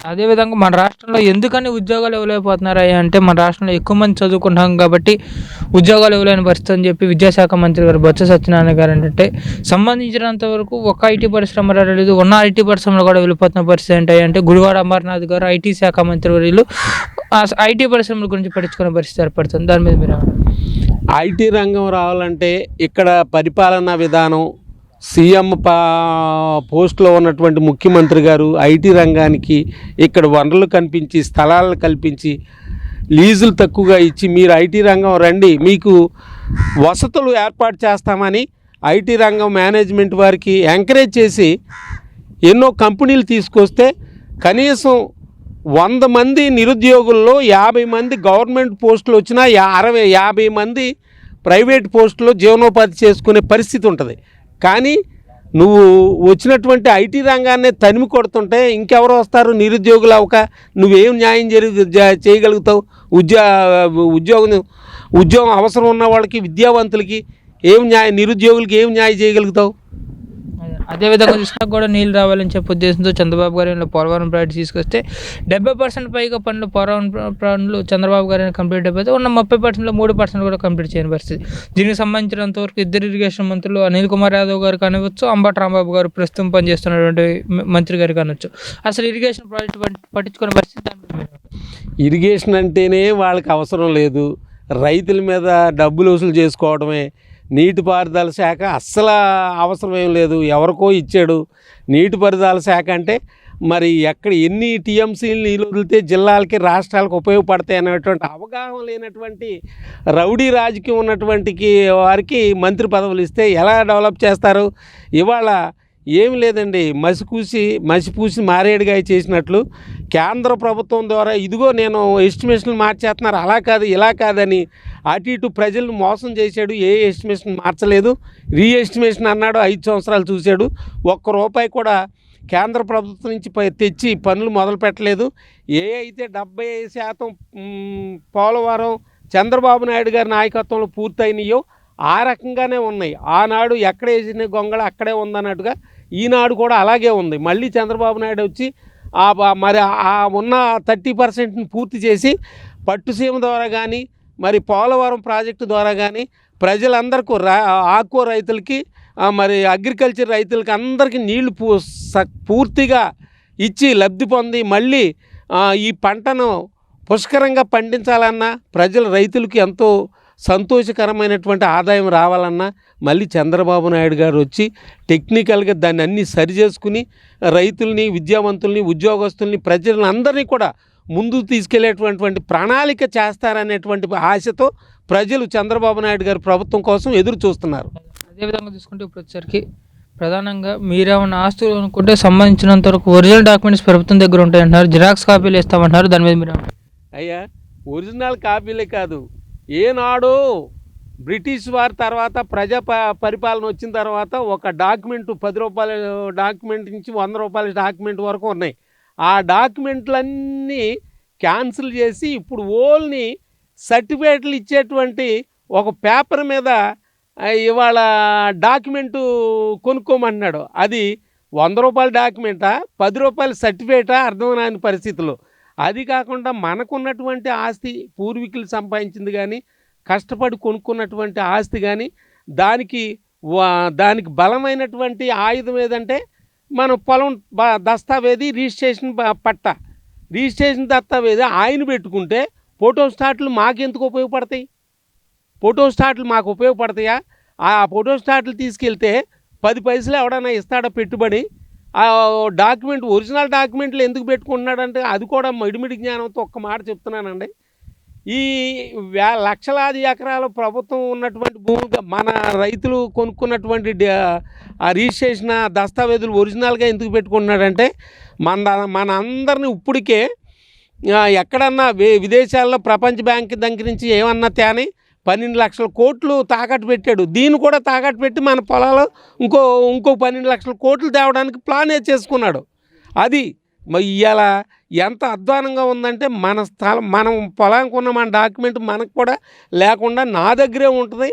అదేవిధంగా మన రాష్ట్రంలో ఎందుకని ఉద్యోగాలు ఇవ్వలేకపోతున్నారా అంటే మన రాష్ట్రంలో ఎక్కువ మంది చదువుకుంటాం కాబట్టి ఉద్యోగాలు ఇవ్వలేని పరిస్థితి అని చెప్పి విద్యాశాఖ మంత్రి గారు బొత్స సత్యనారాయణ గారు అంటే సంబంధించినంత వరకు ఒక ఐటీ పరిశ్రమ లేదు ఉన్న ఐటీ పరిశ్రమలు కూడా వెళ్ళిపోతున్న పరిస్థితి ఏంటి అంటే గుడివాడ అమర్నాథ్ గారు ఐటీ శాఖ మంత్రి వర్యులు ఐటీ పరిశ్రమల గురించి పట్టించుకునే పరిస్థితి ఏర్పడుతుంది. దాని మీద మీరు ఐటీ రంగం రావాలంటే ఇక్కడ పరిపాలనా విధానం సీఎం పా పోస్ట్లో ఉన్నటువంటి ముఖ్యమంత్రి గారు ఐటీ రంగానికి ఇక్కడ వనరులు కల్పించి స్థలాలను కల్పించి లీజులు తక్కువగా ఇచ్చి మీరు ఐటీ రంగం రండి మీకు వసతులు ఏర్పాటు చేస్తామని ఐటీ రంగం మేనేజ్మెంట్ వారికి ఎంకరేజ్ చేసి ఎన్నో కంపెనీలు తీసుకొస్తే కనీసం వంద మంది నిరుద్యోగుల్లో యాభై మంది గవర్నమెంట్ పోస్టులు వచ్చినా యా అరవై యాభై మంది ప్రైవేట్ పోస్టులో జీవనోపాధి చేసుకునే పరిస్థితి ఉంటుంది. కానీ నువ్వు వచ్చినటువంటి ఐటీ రంగాన్నే తనిమి కొడుతుంటే ఇంకెవరు వస్తారు? నిరుద్యోగులు అవక. నువ్వేం న్యాయం జరుగు చేయగలుగుతావు? ఉద్యో ఉద్యోగం ఉద్యోగం అవసరం ఉన్న వాళ్ళకి విద్యావంతులకి ఏం న్యాయ? నిరుద్యోగులకి ఏం న్యాయం చేయగలుగుతావు? అదేవిధంగా కృష్ణకు కూడా నీళ్ళు రావాలని చెప్పే ఉద్దేశంతో చంద్రబాబు గారు పోలవరం ప్రాజెక్ట్ తీసుకొస్తే డెబ్బై పర్సెంట్ పైగా పనులు పోలవరం పనులు చంద్రబాబు గారు కంప్లీట్ అయిపోతే ఉన్న ముప్పై పర్సెంట్లో మూడు పర్సెంట్ కూడా కంప్లీట్ చేయని పరిస్థితి. దీనికి సంబంధించినంత వరకు ఇద్దరు ఇరిగేషన్ మంత్రులు అనిల్ కుమార్ యాదవ్ గారు కానివచ్చు అంబట రాంబాబు గారు ప్రస్తుతం పనిచేస్తున్నటువంటి మంత్రి గారు కానొచ్చు అసలు ఇరిగేషన్ ప్రాజెక్ట్ పట్టి- పట్టించుకునే పరిస్థితి ఇరిగేషన్ అంటేనే వాళ్ళకి అవసరం లేదు. రైతుల మీద డబ్బులు వసూలు చేసుకోవడమే నీటిపారుదల శాఖ అస్సలు అవసరం ఏం లేదు. ఎవరికో ఇచ్చాడు. నీటిపారుదల శాఖ అంటే మరి ఎక్కడ ఎన్ని టీఎంసీలు నీళ్ళు వదిలితే జిల్లాలకి రాష్ట్రాలకు ఉపయోగపడతాయి అనేటువంటి అవగాహన లేనటువంటి రౌడీ రాజకీయం ఉన్నటువంటికి వారికి మంత్రి పదవులు ఇస్తే ఎలా డెవలప్ చేస్తారు? ఇవాళ ఏమి లేదండి. మసిపూసి మసిపూసి మారేడుగా చేసినట్లు కేంద్ర ప్రభుత్వం ద్వారా ఇదిగో నేను ఎస్టిమేషన్లు మార్చేస్తున్నారు అలా కాదు ఇలా కాదని అటు ఇటు ప్రజలను మోసం చేశాడు ఏ ఎస్టిమేషన్ మార్చలేదు రీ ఎస్టిమేషన్ అన్నాడు ఐదు సంవత్సరాలు చూశాడు ఒక్క రూపాయి కూడా కేంద్ర ప్రభుత్వం నుంచి తెచ్చి పనులు మొదలు పెట్టలేదు. ఏ అయితే డెబ్బై శాతం పోలవరం చంద్రబాబు నాయుడు గారి నాయకత్వంలో పూర్తయినాయో ఆ రకంగానే ఉన్నాయి. ఆనాడు ఎక్కడ వేసిన గొంగళ అక్కడే ఉందన్నట్టుగా ఈనాడు కూడా అలాగే ఉంది. మళ్ళీ చంద్రబాబు నాయుడు వచ్చి మరి ఆ ఉన్న థర్టీ పర్సెంట్ని పూర్తి చేసి పట్టుసీమ ద్వారా కానీ మరి పోలవరం ప్రాజెక్టు ద్వారా కానీ ప్రజలందరికీ రా ఆకుకూర రైతులకి మరి అగ్రికల్చర్ రైతులకి అందరికీ నీళ్ళు పూ స- పూర్తిగా ఇచ్చి లబ్ధి పొంది మళ్ళీ ఈ పంటను పుష్కరంగా పండించాలన్నా ప్రజల రైతులకి ఎంతో సంతోషకరమైనటువంటి ఆదాయం రావాలన్నా మళ్ళీ చంద్రబాబు నాయుడు గారు వచ్చి టెక్నికల్గా దాన్ని అన్ని సరి చేసుకుని రైతుల్ని విద్యావంతుల్ని ఉద్యోగస్తుల్ని ప్రజలను అందరినీ కూడా ముందుకు తీసుకెళ్ళేటువంటి ప్రణాళిక చేస్తారనేటువంటి ఆశతో ప్రజలు చంద్రబాబు నాయుడు గారి ప్రభుత్వం కోసం ఎదురు చూస్తున్నారు అదేవిధంగా చూసుకుంటే ఇప్పుడు వచ్చేసరికి ప్రధానంగా మీరేమన్నా ఆస్తులు అనుకుంటే సంబంధించినంత వరకు ఒరిజినల్ డాక్యుమెంట్స్ ప్రభుత్వం దగ్గర ఉంటాయంటున్నారు జిరాక్స్ కాపీలు ఇస్తామంటున్నారు దాని మీద మీరు? అయ్యా ఒరిజినల్ కాపీలే కాదు ఏనాడు బ్రిటిష్ వారి తర్వాత ప్రజా ప- పరిపాలన వచ్చిన తర్వాత ఒక డాక్యుమెంట్ పది రూపాయల డాక్యుమెంట్ నుంచి వంద రూపాయల డాక్యుమెంట్ వరకు ఉన్నాయి. ఆ డాక్యుమెంట్లన్నీ క్యాన్సిల్ చేసి ఇప్పుడు ఓల్ని సర్టిఫికేట్లు ఇచ్చేటువంటి ఒక పేపర్ మీద ఇవాళ డాక్యుమెంటు కొనుక్కోమన్నాడు. అది వంద రూపాయల డాక్యుమెంటా పది రూపాయల సర్టిఫికేటా అర్థం కాని పరిస్థితులు. అది కాకుండా మనకున్నటువంటి ఆస్తి పూర్వీకులు సంపాదించింది కానీ కష్టపడి కొనుక్కున్నటువంటి ఆస్తి కానీ దానికి వా- దానికి బలమైనటువంటి ఆయుధం ఏదంటే మన పొలం దస్తావేది రిజిస్ట్రేషన్ ప- పట్ట. రిజిస్ట్రేషన్ దస్తావేది ఆయన పెట్టుకుంటే ఫోటో స్టాట్లు మాకెందుకు ఉపయోగపడతాయి? ఫోటో స్టాట్లు మాకు ఉపయోగపడతాయా? ఆ ఫోటో స్టాట్లు తీసుకెళ్తే పది పైసలు ఎవడన్నా ఇస్తాడా పెట్టుబడి? ఆ డాక్యుమెంట్ ఒరిజినల్ డాక్యుమెంట్లు ఎందుకు పెట్టుకుంటున్నాడంటే అది కూడా మిడిమిడి జ్ఞానంతో ఒక్క మాట చెప్తున్నానండి. ఈ వే లక్షలాది ఎకరాల ప్రభుత్వం ఉన్నటువంటి భూమి మన రైతులు కొనుక్కున్నటువంటి ఆ రిజిస్ట్రేషన్ దస్తావేజులు ఒరిజినల్గా ఎందుకు పెట్టుకుంటున్నాడంటే మన మన అందరిని ఇప్పటికే ఎక్కడన్నా వే విదేశాల్లో ప్రపంచ బ్యాంక్ దగ్గర నుంచి ఏమన్నా తేని పన్నెండు లక్షల కోట్లు తాకట్టు పెట్టాడు. దీన్ని కూడా తాకట్టు పెట్టి మన పొలాలు ఇంకో ఇంకో పన్నెండు లక్షల కోట్లు తేవడానికి ప్లాన్ చేసుకున్నాడు. అది ఇవాళ ఎంత అధ్వానంగా ఉందంటే మన స్థలం మనం పొలానికి ఉన్న మన డాక్యుమెంట్ మనకు కూడా లేకుండా నా దగ్గరే ఉంటుంది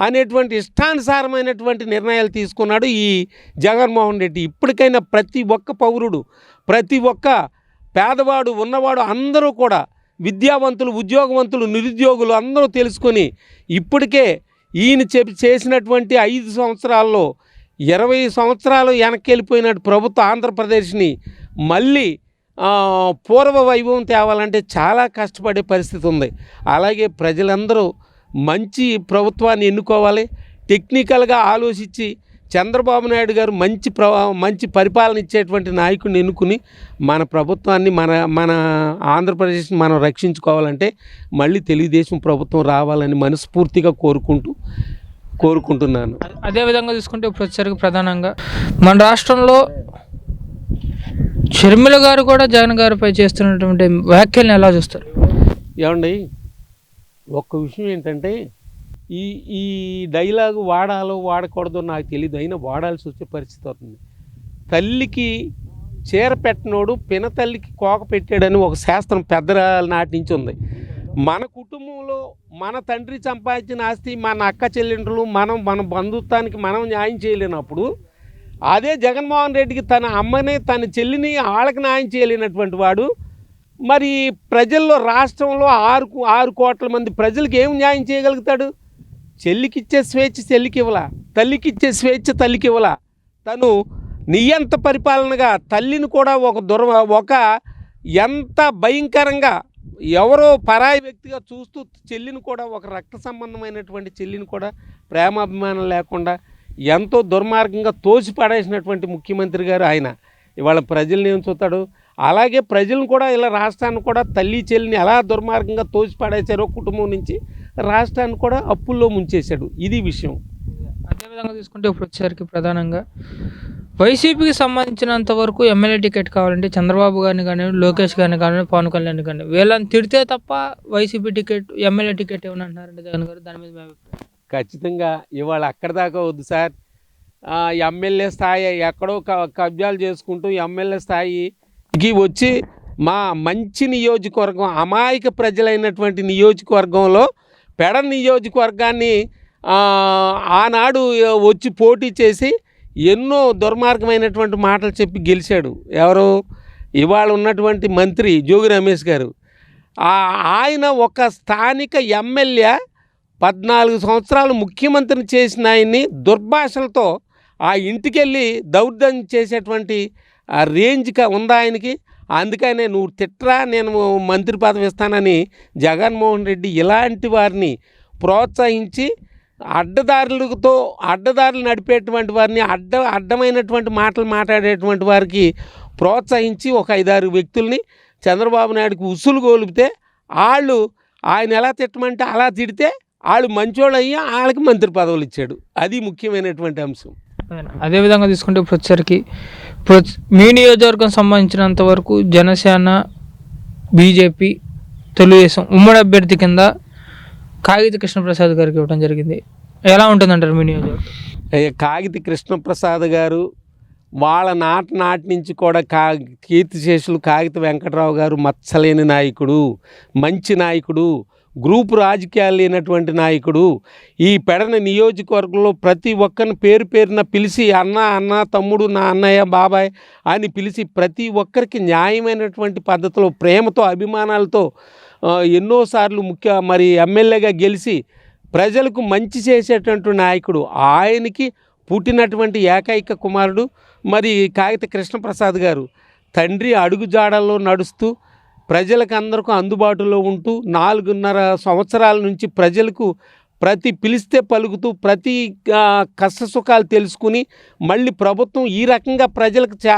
అనేటువంటి ఇష్టానుసారమైనటువంటి నిర్ణయాలు తీసుకున్నాడు ఈ జగన్మోహన్ రెడ్డి. ఇప్పటికైనా ప్రతి ఒక్క పౌరుడు ప్రతి ఒక్క పేదవాడు ఉన్నవాడు అందరూ కూడా విద్యావంతులు ఉద్యోగవంతులు నిరుద్యోగులు అందరూ తెలుసుకొని ఇప్పటికే ఈయన చెప్పి చేసినటువంటి ఐదు సంవత్సరాల్లో ఇరవై సంవత్సరాలు వెనక్కి వెళ్ళిపోయినట్టు ప్రభుత్వ ఆంధ్రప్రదేశ్ని. మళ్ళీ పూర్వ వైభవం తేవాలంటే చాలా కష్టపడే పరిస్థితి ఉంది. అలాగే ప్రజలందరూ మంచి ప్రభుత్వాన్ని ఎన్నుకోవాలి టెక్నికల్గా ఆలోచించి చంద్రబాబు నాయుడు గారు మంచి ప్ర మంచి పరిపాలన ఇచ్చేటువంటి నాయకుడిని ఎన్నుకుని మన ప్రభుత్వాన్ని మన మన ఆంధ్రప్రదేశ్ని మనం రక్షించుకోవాలంటే మళ్ళీ తెలుగుదేశం ప్రభుత్వం రావాలని మనస్ఫూర్తిగా కోరుకుంటూ కోరుకుంటున్నాను. అదే విధంగా చూసుకుంటే ఇప్పుడు వచ్చేసరికి ప్రధానంగా మన రాష్ట్రంలో షర్మిల గారు కూడా జగన్ గారిపై చేస్తున్నటువంటి వ్యాఖ్యల్ని ఎలా చూస్తారు? ఏమండి ఒక్క విషయం ఏంటంటే ఈ ఈ డైలాగు వాడాలో వాడకూడదో నాకు తెలియదు అయినా వాడాల్సి వచ్చే పరిస్థితి అవుతుంది తల్లికి చీర పెట్టినోడు పిన తల్లికి కోక పెట్టాడని ఒక శాస్త్రం పెద్దరాల నాటి నుంచి ఉంది. మన కుటుంబంలో మన తండ్రి సంపాదించిన ఆస్తి మన అక్క చెల్లెండ్రులు మనం మన బంధుత్వానికి మనం న్యాయం చేయలేనప్పుడు అదే జగన్మోహన్ రెడ్డికి తన అమ్మని తన చెల్లిని వాళ్ళకి న్యాయం చేయలేనటువంటి వాడు మరి ప్రజల్లో రాష్ట్రంలో ఆరు ఆరు కోట్ల మంది ప్రజలకు ఏం న్యాయం చేయగలుగుతాడు? చెల్లికిచ్చే స్వేచ్ఛ చెల్లికి ఇవ్వలా తల్లికిచ్చే స్వేచ్ఛ తల్లికి ఇవ్వలా తను నియంత పరిపాలనగా తల్లిని కూడా ఒక దుర్ ఒక ఎంత భయంకరంగా ఎవరో పరాయి వ్యక్తిగా చూస్తూ చెల్లిని కూడా ఒక రక్త సంబంధమైనటువంటి చెల్లిని కూడా ప్రేమాభిమానం లేకుండా ఎంతో దుర్మార్గంగా తోసిపడేసినటువంటి ముఖ్యమంత్రి గారు ఆయన. ఇవాళ ప్రజల్ని ఏం చూస్తాడు? అలాగే ప్రజలను కూడా ఇలా రాష్ట్రాన్ని కూడా తల్లి చెల్లిని ఎలా దుర్మార్గంగా తోసిపడేశారో కుటుంబం నుంచి రాష్ట్రాన్ని కూడా అప్పుల్లో ముంచేశాడు. ఇది విషయం. అదేవిధంగా తీసుకుంటే ఇప్పుడు వచ్చేసరికి ప్రధానంగా వైసీపీకి సంబంధించినంత వరకు ఎమ్మెల్యే టికెట్ కావాలంటే చంద్రబాబు గారిని కానీ లోకేష్ గారిని కానీ పవన్ కళ్యాణ్ కానీ వీళ్ళని తిడితే తప్ప వైసీపీ టికెట్ ఎమ్మెల్యే టికెట్ ఏమని అంటున్నారంటే జగన్ గారు? దాని మీద ఖచ్చితంగా ఇవాళ అక్కడి దాకా వద్దు సార్. ఆ, ఎమ్మెల్యే స్థాయి ఎక్కడో కబ్జాలు చేసుకుంటూ ఎమ్మెల్యే స్థాయికి వచ్చి మా మంచి నియోజకవర్గం అమాయక ప్రజలైనటువంటి నియోజకవర్గంలో పెడ నియోజకవర్గాన్ని ఆనాడు వచ్చి పోటీ చేసి ఎన్నో దుర్మార్గమైనటువంటి మాటలు చెప్పి గెలిచాడు. ఎవరు? ఇవాళ ఉన్నటువంటి మంత్రి జోగి రమేష్ గారు. ఆయన ఒక స్థానిక ఎమ్మెల్యే పద్నాలుగు సంవత్సరాలు ముఖ్యమంత్రిని చేసిన ఆయన్ని దుర్భాషలతో ఆ ఇంటికెళ్ళి దౌర్జన్యం చేసేటువంటి ఆ రేంజ్గా ఉందా ఆయనకి? అందుకనే నువ్వు తిట్టరా నేను మంత్రి పదవి ఇస్తానని జగన్మోహన్ రెడ్డి ఇలాంటి వారిని ప్రోత్సహించి అడ్డదారులతో అడ్డదారులు నడిపేటువంటి వారిని అడ్డ అడ్డమైనటువంటి మాటలు మాట్లాడేటువంటి వారికి ప్రోత్సహించి ఒక ఐదారు వ్యక్తుల్ని చంద్రబాబు నాయుడుకి ఉసులు గోలిపితే వాళ్ళు ఆయన ఎలా తిట్టమంటే అలా తిడితే వాళ్ళు మంచోళ్ళు అయ్యి వాళ్ళకి మంత్రి పదవులు ఇచ్చాడు. అది ముఖ్యమైనటువంటి అంశం. అదే విధంగా తీసుకుంటే ఇప్పుడు వచ్చేసరికి మీ నియోజకవర్గం సంబంధించినంత వరకు జనసేన బీజేపీ తెలుగుదేశం ఉమ్మడి అభ్యర్థి కింద కాగిత కృష్ణప్రసాద్ గారికి ఇవ్వడం జరిగింది. ఎలా ఉంటుందంటారు మీ నియోజకవర్గం? కాగిత కృష్ణప్రసాద్ గారు వాళ్ళ నాట నాటి నుంచి కూడా కా కీర్తిశేషులు కాగిత వెంకటరావు గారు మచ్చలేని నాయకుడు మంచి నాయకుడు గ్రూపు రాజకీయాలు లేనటువంటి నాయకుడు ఈ పెడన నియోజకవర్గంలో ప్రతి ఒక్కరిని పేరు పేరున పిలిచి అన్న అన్న తమ్ముడు నా అన్నయ్య బాబాయ్ అని పిలిచి ప్రతి ఒక్కరికి న్యాయమైనటువంటి పద్ధతిలో ప్రేమతో అభిమానాలతో ఎన్నోసార్లు ముఖ్య మరి ఎమ్మెల్యేగా గెలిచి ప్రజలకు మంచి చేసేటటువంటి నాయకుడు. ఆయనకి పుట్టినటువంటి ఏకైక కుమారుడు మరి కాగిత కృష్ణప్రసాద్ గారు. తండ్రి అడుగుజాడల్లో నడుస్తూ ప్రజలకు అందరికీ అందుబాటులో ఉంటూ నాలుగున్నర సంవత్సరాల నుంచి ప్రజలకు ప్రతి పిలిస్తే పలుకుతూ ప్రతి కష్టసుఖాలు కష్ట సుఖాలు తెలుసుకుని మళ్ళీ ప్రభుత్వం ఈ రకంగా ప్రజలకు చా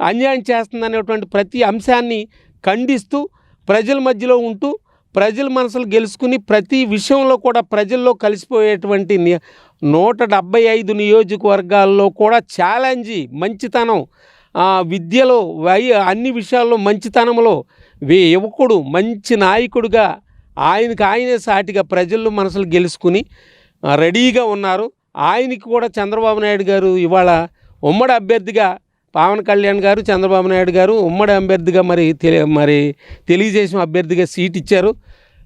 అన్యాయం చేస్తుందనేటువంటి ప్రతి అంశాన్ని ఖండిస్తూ ప్రజల మధ్యలో ఉంటూ ప్రజల మనసులు గెలుచుకుని ప్రతి విషయంలో కూడా ప్రజల్లో కలిసిపోయేటువంటి ని- నూట డెబ్బై ఐదు నియోజకవర్గాల్లో కూడా ఛాలెంజి మంచితనం విద్యలో వై అన్ని విషయాల్లో మంచితనంలో వే యువకుడు మంచి నాయకుడుగా ఆయనకి ఆయనే సాటిగా ప్రజల్లో మనసులు గెలుచుకుని రెడీగా ఉన్నారు. ఆయనకి కూడా చంద్రబాబు నాయుడు గారు ఇవాళ ఉమ్మడి అభ్యర్థిగా పవన్ కళ్యాణ్ గారు చంద్రబాబు నాయుడు గారు ఉమ్మడి అభ్యర్థిగా మరి తెలి మరి తెలుగుదేశం అభ్యర్థిగా సీట్ ఇచ్చారు.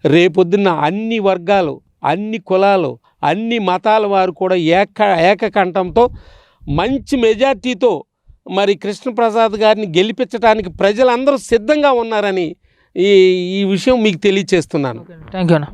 రేపొద్దున్న అన్ని వర్గాలు అన్ని కులాలు అన్ని మతాల వారు కూడా ఏక ఏకకంఠంతో మంచి మెజార్టీతో మరి కృష్ణప్రసాద్ గారిని గెలిపించడానికి ప్రజలందరూ సిద్ధంగా ఉన్నారని ఈ ఈ విషయం మీకు తెలియచేస్తున్నాను. థ్యాంక్ యూ అన్న.